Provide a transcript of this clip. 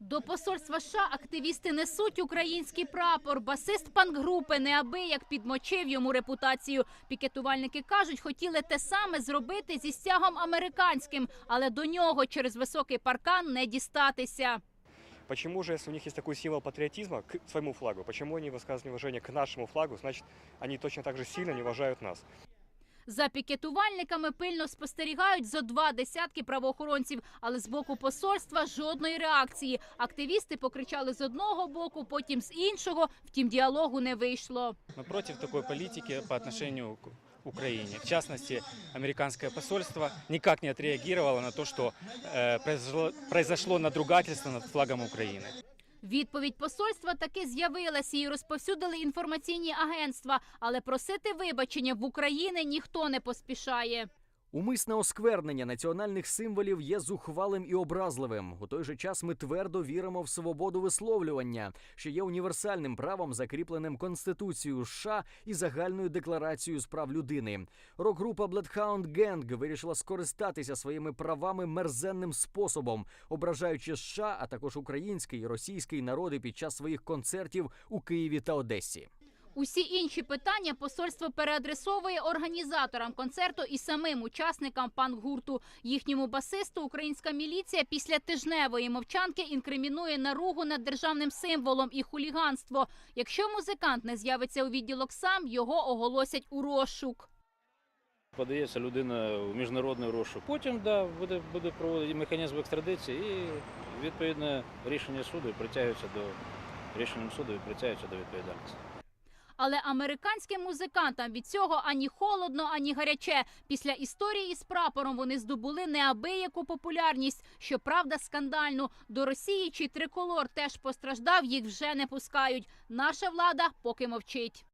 До посольства США активісти несуть український прапор. Басист панк-групи неабияк підмочив йому репутацію. Пікетувальники кажуть, хотіли те саме зробити зі стягом американським, але до нього через високий паркан не дістатися. Почему же, если у них есть такой символ патриотизма к своему флагу, почему они высказывают неуважение к нашему флагу, значит, они точно так же сильно не уважают нас. За пікетувальниками пильно спостерігають зо два десятки правоохоронців, але з боку посольства жодної реакції. Активісти покричали з одного боку, потім з іншого. Втім, діалогу не вийшло. Мы против такой политики по отношению к Украине. В частности, американское посольство никак не отреагировало на то, что э, произошло, произошло надругательство над флагом Украины. Відповідь посольства таки з'явилася і розповсюдили інформаційні агентства, але просити вибачення в Україні ніхто не поспішає. Умисне осквернення національних символів є зухвалим і образливим. У той же час ми твердо віримо в свободу висловлювання, що є універсальним правом, закріпленим Конституцією США і загальною декларацією з прав людини. Рок-група Bloodhound Gang вирішила скористатися своїми правами мерзенним способом, ображаючи США, а також український і російський народи під час своїх концертів у Києві та Одесі. Усі інші питання посольство переадресовує організаторам концерту і самим учасникам панк-гурту. Їхньому басисту українська міліція після тижневої мовчанки інкримінує наругу над державним символом і хуліганство. Якщо музикант не з'явиться у відділок сам, його оголосять у розшук. Подається людина в міжнародний розшук. Потім да, буде, буде проводити механізм екстрадиції і відповідне рішення суду і притягується до рішенням суду і притягується до відповідальності. Але американським музикантам від цього ані холодно, ані гаряче. Після історії з прапором вони здобули неабияку популярність, щоправда, скандальну. До Росії чи триколор теж постраждав, їх вже не пускають. Наша влада поки мовчить.